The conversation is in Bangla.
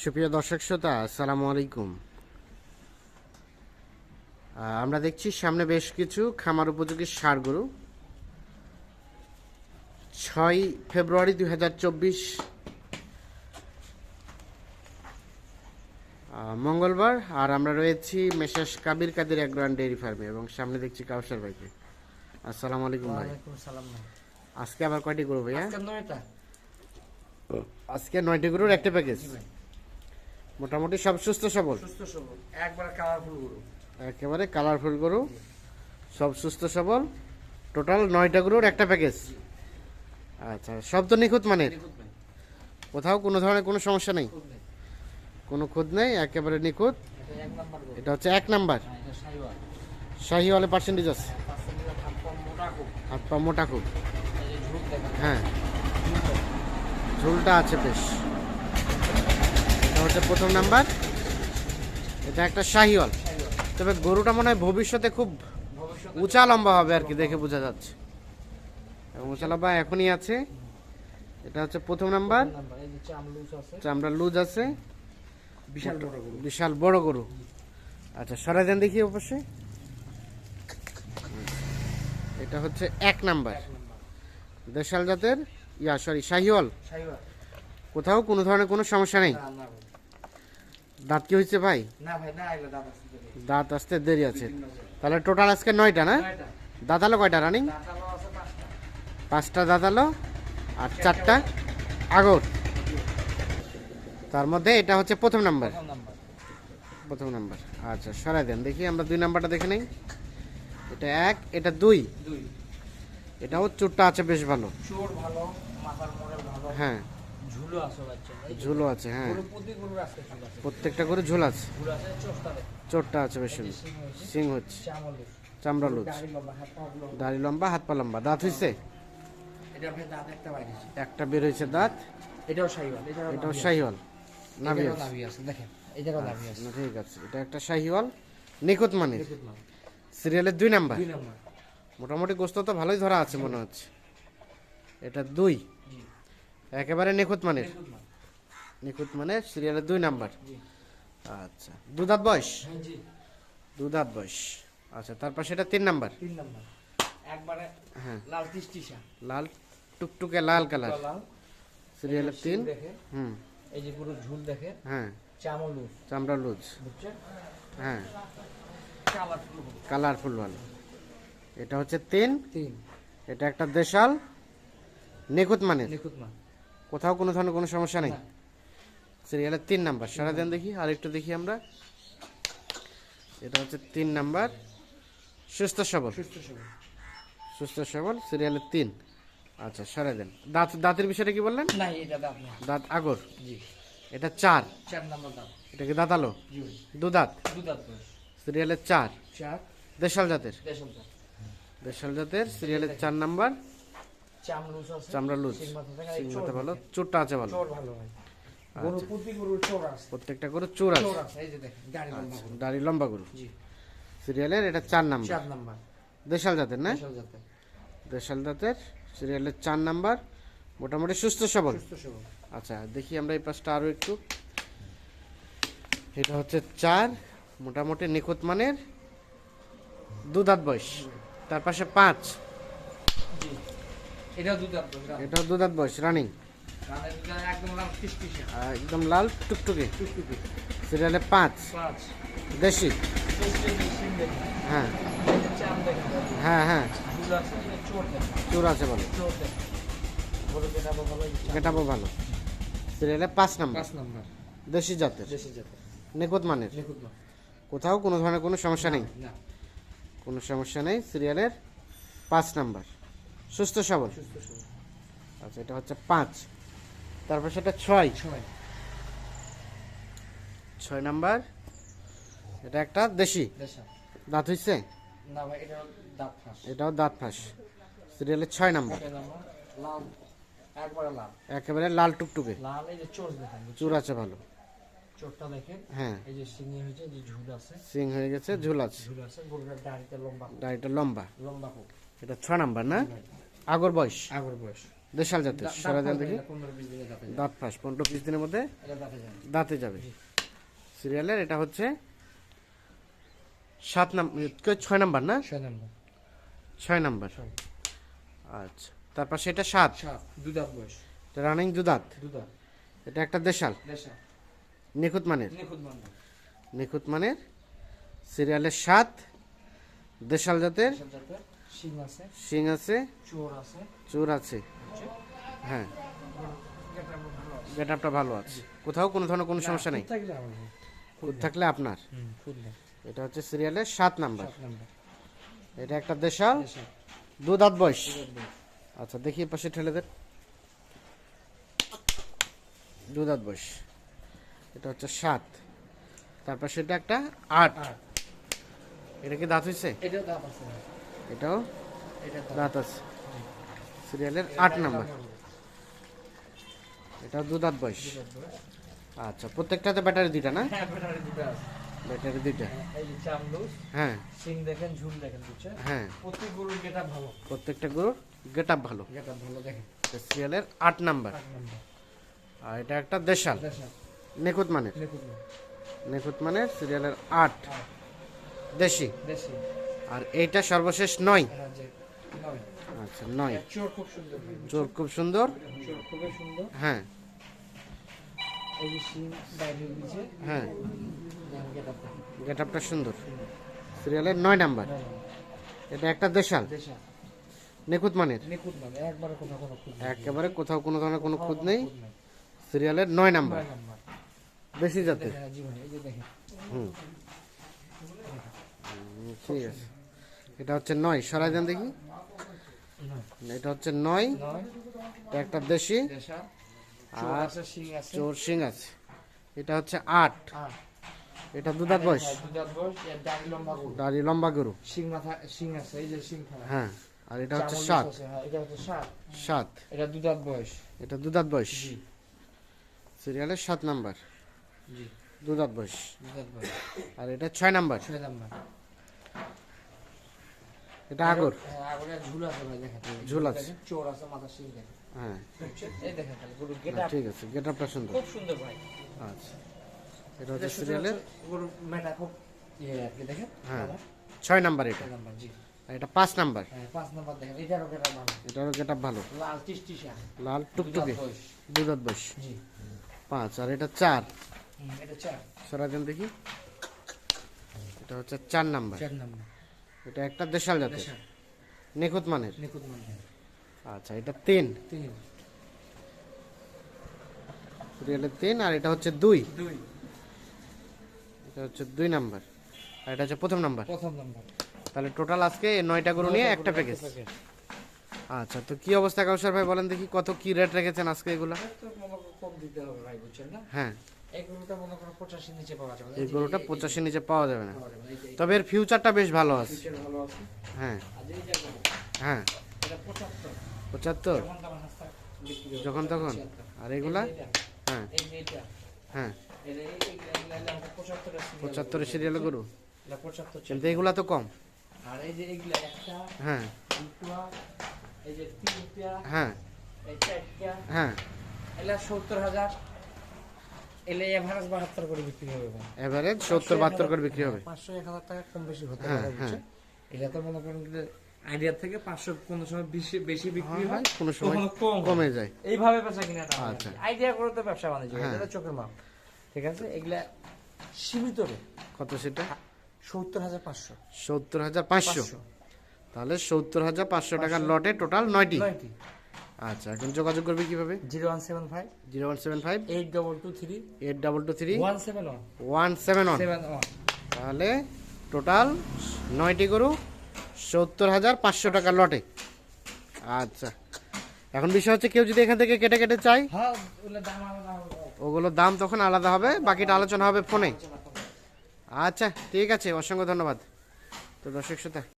সুপ্রিয় দর্শক শ্রোতা আসসালামু আলাইকুম। আমরা দেখছি সামনে বেশ কিছু খামার উপযোগী সার গরু। ছয় ফেব্রুয়ারি দুই হাজার চব্বিশ মঙ্গলবার আর আমরা রয়েছি মেসাস কাবির কাদের অ্যাগ্রান ডেয়ারি ফার্মে এবং সামনে দেখছি কাউসার ভাইকে। আসসালামু আলাইকুম ভাই। আজকে আবার কয়টি গরু ভাইয়া? আজকে নয়টি। গরুর একটা প্যাকেজ। মোটামুটি সব সুস্থ সবল? সুস্থ সবল, একবারে colourful গরু। একেবারে কালারফুল গরু সব সুস্থ সবল। টোটাল নয়টা গরুর একটা প্যাকেজ আচ্ছা সব তো নিখুঁত মানের? কোথাও কোনো ধরনের কোনো সমস্যা নেই? কোনো খুঁত নেই একেবারে নিখুঁত। এটা হচ্ছে এক নাম্বার। শাহি হলে পার্সেন্টেজ আছে? হাত পা মোটা খুব। হ্যাঁ। ঝুলটা আছে বেশ। হচ্ছে প্রথম নাম্বার। এটা একটা শাহিওয়াল। তবে গরুটা মনে হয় ভবিষ্যতে খুব উঁচা লম্বা হবে আর কি দেখে বোঝা যাচ্ছে। উঁচা লম্বা এখনই আছে। এটা হচ্ছে প্রথম নাম্বার। চামড়া লুজ আছে। বিশাল বড় গরু। বিশাল বড় গরু। আচ্ছা সরাই দেন দেখি অবশ্যই এটা হচ্ছে এক নাম্বার। দেশাল জাতের ইয়া সরি শাহিওয়াল। কোথাও কোনো ধরনের কোনো সমস্যা নেই। দাঁত কি হয়েছে ভাই? না ভাই, না, দাঁত আসতে দেরি আছে। তাহলে টোটাল আজকে নয়টা না। দাঁতালো কয়টা রানিং পাঁচটা। দাঁতালো আর চারটা আগর। তার মধ্যে এটা হচ্ছে প্রথম নাম্বার প্রথম নাম্বার। আচ্ছা সরাই দেন। দেখি আমরা দুই নাম্বারটা দেখে নেই। এটা এক এটা দুই। এটাও চুটটা আছে বেশ ভালো, হ্যাঁ। ঝুলো আছে বাচ্চা। ঝুলো আছে হ্যাঁ। প্রত্যেকটা করে ঝুল আছে। ঝুল আছে, বেশ সিং হচ্ছে। চামড়া লুজ। দাড়ি লম্বা, হাত পা লম্বা। দাঁত হইছে? একটা বের হয়েছে দাঁত। এটাও শাহিওয়াল, এটাও। শাহিওয়াল নাভি আছে। দেখেন। এটারও নাভি আছে। না, ঠিক আছে। এটা একটা শাহিওয়াল নিখুঁত দেখুন সিরিয়ালের দুই নাম্বার। মোটামুটি গোস্ত তো ভালোই ধরা আছে মনে হচ্ছে। এটা দুই। একেবারে নিখুঁত মানের নিখুঁত মানের সিরিয়ালের দুই নাম্বার? আচ্ছা দুধাত বয়স? হ্যাঁ। দুধাত বয়স। আচ্ছা তারপর সেটা তিন নাম্বার? তিন নাম্বার। একবারে হ্যাঁ। লাল টিসটিসা। লাল টুকটুকে লাল কালার। সিরিয়ালের তিন? হুম। এই যে পুরো ঝুল দেখে। হ্যাঁ। চামলুস চামড়া লুজ। হ্যাঁ। কালারফুল কালারফুল ভালো এটা হচ্ছে তিন। তিন। এটা একটা দেশাল। নিখুঁত মানে? নিখুঁত না কোথাও কোনো ধরনের কোনো সমস্যা নেই। সিরিয়ালের তিন নাম্বার। সারা দেন দেখি আর একটু দেখি আমরা। এটা হচ্ছে তিন নাম্বার। সুস্থ সবল। সুস্থ সবল। সিরিয়ালের তিন। আচ্ছা সারা দেন। দাঁত দাঁতের বিষয়টা কি বললেন? দাঁত আগর। এটা চার। চার নাম্বার দাঁত। এটা কি দাঁতালো দু দাঁত। সিরিয়ালের চার। চার। দেশাল জাতের। দেশাল জাতের সিরিয়ালের চার নাম্বার। চামড়া লুজ ভালো চোরটা আছে ভালো। গরু চোর আছে। প্রত্যেকটা চোর আছে। গরু। দাড়ি লম্বা গরু। সিরিয়ালের এটা চার নাম্বার। দেশাল জাতের না? দেশাল জাতের। সিরিয়ালের চার নাম্বার মোটামুটি সুস্থ সবল। আচ্ছা দেখি আমরা এই পাশটা আরও একটু। এটা হচ্ছে চার মোটামুটি নিখুঁত মানের। দু দাঁত বয়স। তার পাশে পাঁচ। জি এটাও দু বয়স রানিং একদম লাল টুকটুকে। সিরিয়ালে পাঁচ। দেশি। হ্যাঁ। হ্যাঁ হ্যাঁ। ঝুল আছে এই যে চোর আছে ভালো চাম। গেটাবো ভালো। সিরিয়ালে পাঁচ নাম্বার। পাঁচ নাম্বার। দেশি জাতের। দেশি জাতের। নিখুঁত মানের। কোথাও কোনো ধরনের কোনো সমস্যা নেই। কোনো সমস্যা নেই। সিরিয়ালের পাঁচ নাম্বার। সুস্থ সবল। আচ্ছা এটা হচ্ছে পাঁচ। তারপর সেটা ছয়। ছয়। নাম্বার এটা একটা দেশি। দাঁত ফাঁস। এটাও দাঁত ফাঁস। সিরিয়ালের ছয় নাম্বার। একবারে লাল। টুকটুকে। লাল চোর চুর আছে ভালো। চোরটা দেখেন। হ্যাঁ। এই যে সিঙ্গি হয়েছে যে ঝুল আছে। সিং হয়ে গেছে ঝুল আছে। ঝুল আছে গরুটার দাড়িতে লম্বা। দাড়িটা লম্বা। লম্বা হোক। এটা ছয় নাম্বার না? আগর বয়স। আগর বয়স। দেশাল জাতের সরা দেন দেখি। বিশ দাঁতে ফাঁস পনেরো পিস দিনের মধ্যে দাঁতে যাবে। সিরিয়ালের এটা হচ্ছে সাত নাম্বার ছয় নাম্বার না? ছয় নম্বর। আচ্ছা তারপর সেটা সাত। দুই বয়স। রানিং দুদাত। এটা একটা দেশাল। দেশা। নিখুঁত মানের। নিখুঁত মানের। সিরিয়ালের সাত দেশাল জাতের, শিং আছে, শিং আছে? চোর আছে, চুর আছে। হ্যাঁ। গেটআপ ভালো আছে। কোথাও কোনো ধরনের কোনো সমস্যা নেই। থাকলে আপনার। এটা হচ্ছে সিরিয়ালের সাত নাম্বার। এটা একটা দেশাল। দেশা। দু দাঁত বয়স। আচ্ছা দেখি পাশে ঠেলে দেন। দু দাঁত বয়স। এটা হচ্ছে সাত। তারপর সেটা একটা আট। এটা কি দাঁত হয়েছে এটাও দাঁত আছে। এটাও দাঁত। আছে সিরিয়ালের আট নাম্বার এটা দু দাঁত বয়স। আচ্ছা প্রত্যেকটাতে ব্যাটারি দুইটা না হ্যাঁ, ব্যাটারি দুটো দুইটা হ্যাঁ শিং দেখেন, ঝুল দেখেন, হ্যাঁ প্রত্যেক গরুর গেটআপ ভালো। প্রত্যেকটা গরুর গেট আপ ভালো গেটআপ ভালো দেখেন। সিরিয়ালের আট নাম্বার। আর এটা একটা দেশাল দেশা। নিখুঁত মানের নিখুঁত না। নিখুঁত মানের সিরিয়ালের আট আট। দেশি দেশি। আর এইটা সর্বশেষ নয়। আচ্ছা নয়। চোর খুব সুন্দর। হ্যাঁ। হ্যাঁ। গেট আপটা। সুন্দর। সিরিয়ালের নয় নাম্বার। এটা একটা দেশাল। দেশা। নিখুঁত মানের। মানে একবারে কোথাও কোনো ধরনের কোনো খুঁত নেই। সিরিয়ালের নয় নাম্বার। বেশি নম্বর। দেশি জাতের। দেখেন, জি ভাই, এই যে দেখেন। হুম। হুম, ঠিক আছে। এটা হচ্ছে নয়। সরাই দেন দেখি। এটা হচ্ছে নয়। একটা দেশি। আর। চোর সিং আছে। এটা হচ্ছে আট। এটা দুধাত বয়স। হ্যাঁ, দাড়ি লম্বা গরু। হ্যাঁ আর এটা হচ্ছে চামড় সাত। হ্যাঁ, এটা হচ্ছে সাত। সাত। এটা দু দাঁত বয়স। এটা দুধাত বয়স। সিরিয়ালের সাত নাম্বার। দুধাত বয়স। আর এটা ছয় নাম্বার। ছয় নাম্বার। এটা আগর। হ্যাঁ, আগরের ঝুল আছে ভাই দেখেন। ঝুল আছে। চোর আছে মাথা দেখেন। হ্যাঁ। এই দেখেন খালি গরু না, ঠিক আছে গেট আপটা সুন্দর। খুব সুন্দর ভাই। আচ্ছা। এটা হচ্ছে সিরিয়ালের গরুর মেটা খুব ইয়ে আর কি দেখেন? হ্যাঁ। ছয় নাম্বার এটা। নাম্বার জি। এটা পাঁচ নাম্বার। হ্যাঁ পাঁচ নাম্বার দেখেন এটারও গেটআপ ভালো। এটারও গেট আপ ভালো। লাল টিসটিসা। লাল টুকটুকে। দুধাত বয়স জি। পাঁচ আর এটা চার। এটা চার। সরা দেন দেখি। এটা হচ্ছে চার নাম্বার। চার নাম্বার। এটা একটা দেশাল জাতের। নিখুঁত মানের। নিখুঁত মানে আচ্ছা এটা তিন। তিন। সিরিয়ালের তিন আর এটা হচ্ছে দুই। দুই। এটা হচ্ছে দুই নাম্বার। আর এটা হচ্ছে প্রথম নাম্বার। প্রথম নাম্বার। তাহলে টোটাল আজকে নয়টা গরু নিয়ে একটা প্যাকেজ আচ্ছা তো কি অবস্থা কাউসার ভাই বলেন দেখি কত কি রেট রেখেছেন আজকে এগুলো? কম দিতে হবে ভাই বুঝছেন না? হ্যাঁ। এই গরুটা মনে পঁচাশি নিচে পাওয়া যাবে না। তবে এর ফিউচারটা বেশ ভালো আছে হ্যাঁ হ্যাঁ পঁচাত্তর পঁচাত্তর যখন তখন। আর এগুলা হ্যাঁ হ্যাঁ গরু। সিরিয়াল গরু পঁচাত্তর। কিন্তু এগুলা তো কম হ্যাঁ হ্যাঁ হ্যাঁ সত্তর হাজার এলে এভারেজ বাহাত্তর করে বিক্রি হবে এভারেজ সত্তর বাহাত্তর করে বিক্রি হবে। পাঁচশো এক হাজার টাকা কম বেশি হতে হ্যাঁ, পারে বুঝছেন? এটা তো মনে করেন আইডিয়া থেকে পাঁচশো কোনো সময় বেশি বেশি বিক্রি হয়, হয় সময় কখনো কম। কমে যায়। এইভাবে বেচা কিনা আচ্ছা। আইডিয়া করে তো ব্যবসা বাণিজ্য। এটা চোখের মাপ। ঠিক আছে? এগুলা সীমিত রে কত সেটা? সত্তর হাজার পাঁচশো। সত্তর হাজার পাঁচশো। তাহলে সত্তর হাজার পাঁচশো টাকার লটে টোটাল নয়টি। নয়টি। আচ্ছা এখন যোগাযোগ করবে কীভাবে? Zero one seven five zero one seven five eight double two three eight double two three one seven one one seven one. Seven one. তাহলে টোটাল নয়টি গরু সত্তর হাজার পাঁচশো টাকার লটে। আচ্ছা এখন বিষয় হচ্ছে কেউ যদি এখান থেকে কেটে কেটে চায় হ্যাঁ ওগুলোর দাম তখন আলাদা হবে বাকিটা আলোচনা হবে ফোনে। আচ্ছা ঠিক আছে অসংখ্য ধন্যবাদ। তো দর্শক শ্রোতা